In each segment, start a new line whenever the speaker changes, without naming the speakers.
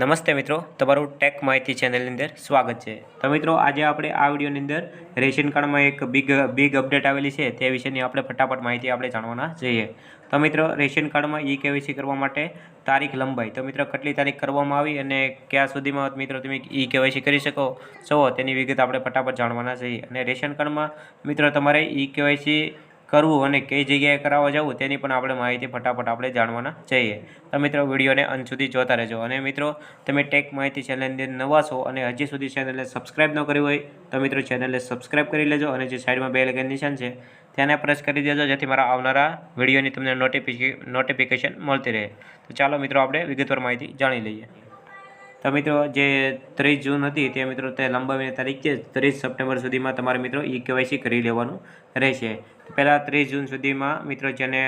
નમસ્તે મિત્રો, તમારું ટેક માહિતી ચેનલની અંદર સ્વાગત છે. તો મિત્રો, આજે આપણે આ વિડીયોની અંદર રેશન કાર્ડમાં એક બિગ બિગ અપડેટ આવેલી છે. તે વિશેની આપણે ફટાફટ માહિતી આપણે જાણવાના જઈએ તો મિત્રો, રેશન કાર્ડમાં ઈ કેવાયસી કરવા માટે તારીખ લંબાઈ. તો મિત્રો, કેટલી તારીખ કરવામાં આવી અને ક્યાં સુધીમાં મિત્રો, તમે ઈ કેવાયસી કરી શકો? છો તેની વિગત આપણે ફટાફટ જાણવાના જઈએ અને રેશન કાર્ડમાં મિત્રો, તમારે ઈ કેવાયસી કરવું અને કઈ જગ્યાએ કરાવવા જવું તેની પણ આપણે માહિતી ફટાફટ આપણે જાણવાના જઈએ તો મિત્રો, વિડીયોને અંત સુધી જોતા રહેજો. અને મિત્રો, તમે ટેક માહિતી ચેનલની નવા છો અને હજી સુધી ચેનલને સબસ્ક્રાઇબ ન કરી હોય, તો મિત્રો ચેનલને સબસ્ક્રાઈબ કરી લેજો અને જે સાઈડમાં બે લગન નિશાન છે તેને પ્રેસ કરી દેજો, જેથી મારા આવનારા વિડીયોની તમને નોટિફિકે નોટિફિકેશન મળતી રહે. તો ચાલો મિત્રો, આપણે વિગતવાર માહિતી જાણી લઈએ. તો મિત્રો જે ત્રીસ જૂન હતી તે મિત્રો તે લંબાવીને તારીખ છે, ત્રીસ સપ્ટેમ્બર સુધીમાં તમારે મિત્રો ઈ કેવાયસી કરી લેવાનું રહેશે. પહેલાં ત્રીસ જૂન સુધીમાં મિત્રો જેને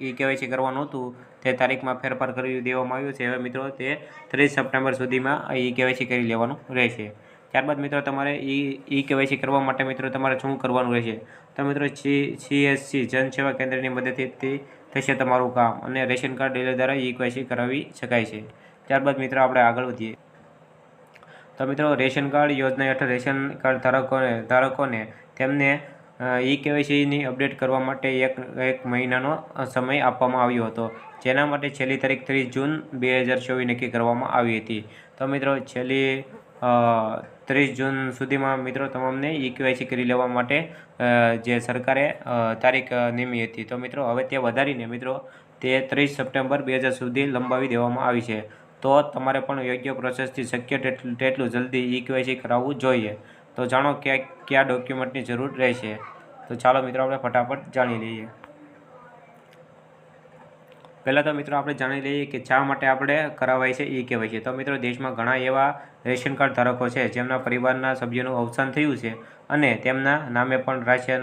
ઈ કેવાયસી કરવાનું હતું, તે તારીખમાં ફેરફાર કરી દેવામાં આવ્યું છે. હવે મિત્રો તે ત્રીસ સપ્ટેમ્બર સુધીમાં ઈ કેવાયસી કરી લેવાનું રહેશે. ત્યારબાદ મિત્રો તમારે ઈ ઈ કેવાયસી કરવા માટે મિત્રો તમારે શું કરવાનું રહેશે? તો મિત્રો સી સીએસસી જનસેવા કેન્દ્રની મદદથી થશે તમારું કામ અને રેશન કાર્ડ ડીલર દ્વારા ઈ કેવાયસી કરાવી શકાય છે. ત્યારબાદ મિત્રો, આપણે આગળ વધીએ. તો મિત્રો, રેશન કાર્ડ યોજના હેઠળ રેશન કાર્ડ ધારકોને ધારકોને તેમને ઈ કેવાયસીની અપડેટ કરવા માટે એક એક મહિનાનો સમય આપવામાં આવ્યો હતો. જેના માટે છેલ્લી તારીખ ત્રીસ જૂન બે હજાર ચોવીસ નક્કી કરવામાં આવી હતી. તો મિત્રો, છેલ્લી ત્રીસ જૂન સુધીમાં મિત્રો, તમામને ઈ કેવાયસી કરી લેવા માટે જે સરકારે તારીખ નિમી હતી. તો મિત્રો, હવે તે વધારીને મિત્રો, તે ત્રીસ સપ્ટેમ્બર બે હજાર સુધી લંબાવી દેવામાં આવી છે. તો તમારે પણ યોગ્ય પ્રોસેસથી શક્ય તેટલું જલ્દી ઈ કેવાયસી કરાવવું જોઈએ. તો જાણો ક્યાં, કયા ડોક્યુમેન્ટની જરૂર રહેશે. તો ચાલો મિત્રો આપણે ફટાફટ જાણી લઈએ. પહેલાં તો મિત્રો આપણે જાણી લઈએ કે શા માટે આપણે કરાવાય છે ઈ કેવાયસી તો મિત્રો દેશમાં ઘણા એવા રેશન કાર્ડ ધારકો છે, જેમના પરિવારના સભ્યોનું અવસાન થયું છે અને તેમના નામે પણ રાશન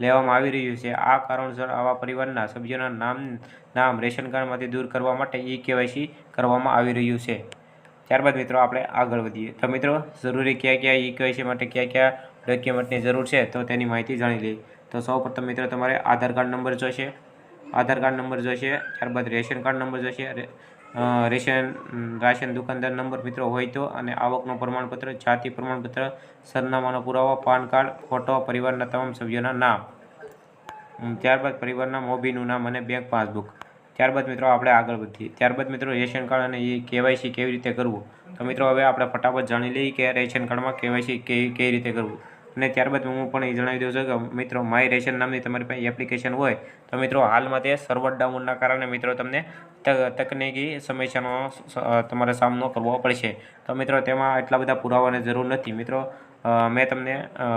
લેવામાં આવી રહ્યું છે. આ કારણસર આવા પરિવારના સભ્યોના નામ નામ રેશન કાર્ડમાંથી દૂર કરવા માટે ઈ કેવાયસી કરવામાં આવી રહ્યું છે. ત્યારબાદ મિત્રો આપણે આગળ વધીએ. તો મિત્રો, જરૂરી કયા કયા ઈ કેવાયસી માટે કયા કયા ડોક્યુમેન્ટની જરૂર છે, તો તેની માહિતી જાણી લઈએ. તો સૌપ્રથમ મિત્રો, તમારે આધાર કાર્ડ નંબર જોઈશે. આધાર કાર્ડ નંબર જોઈશે, ત્યારબાદ રેશન કાર્ડ નંબર જોઈશે. રેશન, રાશન દુકાનદાર નંબર મિત્રો હોય તો અને આવકનું પ્રમાણપત્ર, જાતિ પ્રમાણપત્ર, સરનામાનો પુરાવો, પાન કાર્ડ, ફોટો, પરિવારના તમામ સભ્યોના નામ. ત્યારબાદ પરિવારના મોભીનું નામ અને બેંક પાસબુક. ત્યારબાદ મિત્રો આપણે આગળ વધીએ. ત્યારબાદ મિત્રો રેશન કાર્ડ અને એ કેવાયસી કેવી રીતે કરવું? તો મિત્રો હવે આપણે ફટાફટ જાણી લઈએ કે રેશન કાર્ડમાં કેવાયસી કેવી રીતે કરવું? અને ત્યારબાદ હું પણ એ જણાવી દઉં છું કે મિત્રો માય રેશન નામની તમારી પાસે એપ્લિકેશન હોય, તો મિત્રો હાલમાં તે સર્વર ડાઉનના કારણે મિત્રો તમને તકનીકી સમસ્યાનો તમારે સામનો કરવો પડશે. તો મિત્રો તેમાં એટલા બધા પુરાવાની જરૂર નથી. મિત્રો મેં તમને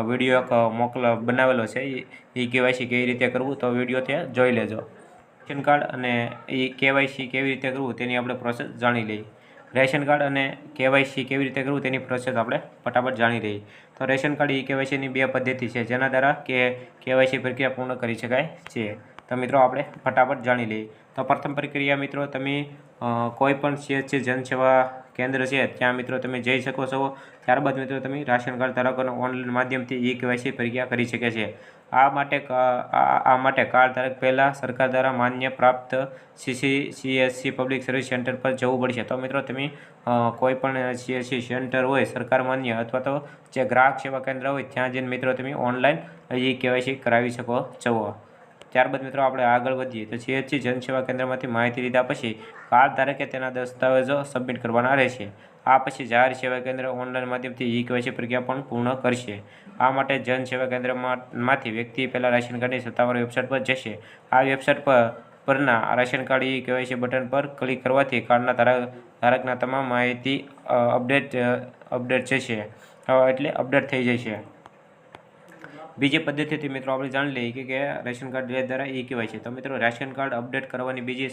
વીડિયો એક મોકલ, બનાવેલો છે. એ કેવાયસી કેવી રીતે કરવું તો વીડિયો ત્યાં જોઈ લેજો. રેશન કાર્ડ અને એ કેવાયસી કેવી રીતે કરવું તેની આપણે પ્રોસેસ જાણી લઈએ. રેશન કાર્ડ અને કેવાયસી કેવી રીતે કરવું તેની પ્રોસેસ આપણે ફટાફટ જાણી લઈએ. તો રેશન કાર્ડ ઈ કેવાયસીની બે પદ્ધતિ છે, જેના દ્વારા કે કેવાયસી પ્રક્રિયા પૂર્ણ કરી શકાય છે. તો મિત્રો આપણે ફટાફટ જાણી લઈએ. તો પ્રથમ પ્રક્રિયા મિત્રો તમે કોઈપણ પણ સીએચસી જનસેવા કેન્દ્ર છે, ત્યાં મિત્રો તમે જઈ શકો છો. ત્યારબાદ મિત્રો તમે રાશન કાર્ડ ધારકોને ઓનલાઈન માધ્યમથી ઈ કેવાયસી પ્રક્રિયા કરી શકે છે. આ માટે આ માટે કાર્ડ ધારક પહેલાં સરકાર દ્વારા માન્ય પ્રાપ્ત CC CSC public service centre પર જવું પડશે. તો મિત્રો તમે કોઈ પણ સીએસસી સેન્ટર હોય, સરકાર માન્ય અથવા તો જે ગ્રાહક સેવા કેન્દ્ર હોય, ત્યાં જઈને મિત્રો તમે ઓનલાઈન ઈ કેવાયસી કરાવી શકો છો. ત્યારબાદ મિત્રો આપણે આગળ વધીએ. તો સીએચસી જનસેવા કેન્દ્રમાંથી માહિતી લીધા પછી કાર્ડ ધારકે તેના દસ્તાવેજો સબમિટ કરવાના રહેશે. આ પછી જાહેર સેવા કેન્દ્ર ઓનલાઈન માધ્યમથી ઈ કેવાયસી પ્રક્રિયા પણ પૂર્ણ કરશે. આ માટે જન સેવા કેન્દ્રમાંથી વ્યક્તિ પહેલાં રાશન કાર્ડની સત્તાવાર વેબસાઇટ પર જશે. આ વેબસાઇટ પર, પરના ration card e KYC button પર ક્લિક કરવાથી કાર્ડના ધારક, ધારકના તમામ માહિતી અપડેટ અપડેટ જશે. એટલે અપડેટ થઈ જશે. બીજી પદ્ધતિથી મિત્રો આપણે જાણી લઈએ કે રેશન કાર્ડ ડીલર દ્વારા ઈ છે. તો મિત્રો, રેશન કાર્ડ અપડેટ કરવાની બીજી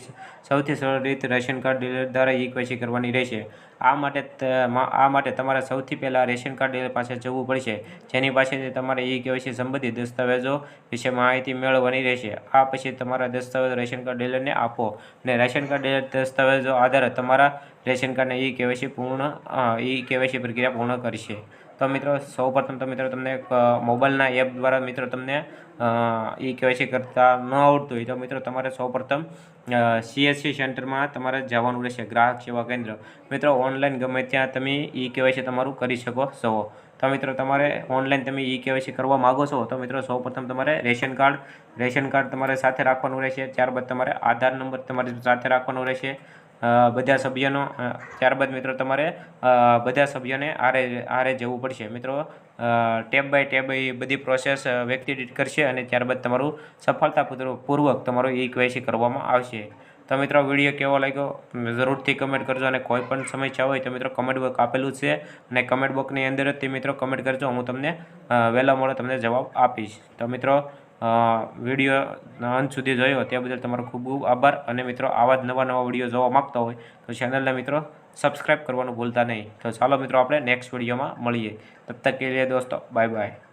સૌથી સરળ રીત રેશન કાર્ડ ડીલર દ્વારા ઈ કેવાયસી કરવાની રહેશે. આ માટે આ માટે તમારે સૌથી પહેલાં રેશન કાર્ડ ડીલર પાસે જવું પડશે. જેની પાસેથી તમારે ઈ કેવાયસી સંબંધિત દસ્તાવેજો વિશે માહિતી મેળવવાની રહેશે. આ પછી તમારા દસ્તાવેજો રેશન કાર્ડ ડીલરને આપો. અને રેશન કાર્ડ ડીલર દસ્તાવેજો આધારે તમારા રેશન કાર્ડને ઈ કેવાયસી પૂર્ણ ઈ કેવાયસી પ્રક્રિયા પૂર્ણ કરશે. તો મિત્રો, સૌપ્રથમ તો મિત્રો તમને મોબાઈલના એપ દ્વારા મિત્રો તમને ઈ કેવાયસી કરતા ન આવડતું હોય તો મિત્રો તમારે સૌપ્રથમ સીએસસી સેન્ટરમાં તમારે જવાનું રહેશે, ગ્રાહક સેવા કેન્દ્ર. મિત્રો, ઓનલાઈન ગમે ત્યાં તમે ઈ કેવાયસી તમારું કરી શકો છો. તો મિત્રો, તમારે ઓનલાઈન તમે ઈ કેવાયસી કરવા માગો છો, તો મિત્રો સૌપ્રથમ તમારે રેશન કાર્ડ રેશન કાર્ડ તમારે સાથે રાખવાનું રહેશે, ત્યારબાદ તમારે આધાર નંબર તમારે સાથે રાખવાનો રહેશે બધા સભ્યનો ત્યારબાદ મિત્રો તમારે બધા સભ્યોને આરે આરે જવું પડશે. મિત્રો ટેપ બાય ટેપ એ બધી પ્રોસેસ વ્યક્તિ દીઠ કરશે અને ત્યારબાદ તમારું સફળતાપૂર્વક પૂર્વક તમારું ઈ કેવાયસી કરવામાં આવશે. તો મિત્રો વીડિયો કેવો લાગ્યો? જરૂરથી કમેન્ટ કરજો અને કોઈ પણ સમસ્યા હોય તો મિત્રો કમેન્ટ બોક્સ આપેલું છે. અને કમેન્ટ બોક્સની અંદર જ તે મિત્રો કમેન્ટ કરજો. હું તમને વહેલા મોડો તમને જવાબ આપીશ. તો મિત્રો વીડિયો અંત સુધી જોયો તે બદલ તમારો ખૂબ ખૂબ આભાર. અને મિત્રો, આવા જ નવા નવા વીડિયો જોવા માગતા હોય, તો ચેનલને મિત્રો સબસ્ક્રાઈબ કરવાનું ભૂલતા નહીં. તો ચાલો મિત્રો, આપણે નેક્સ્ટ વિડીયોમાં મળીએ. તબ તક કે દોસ્તો બાય બાય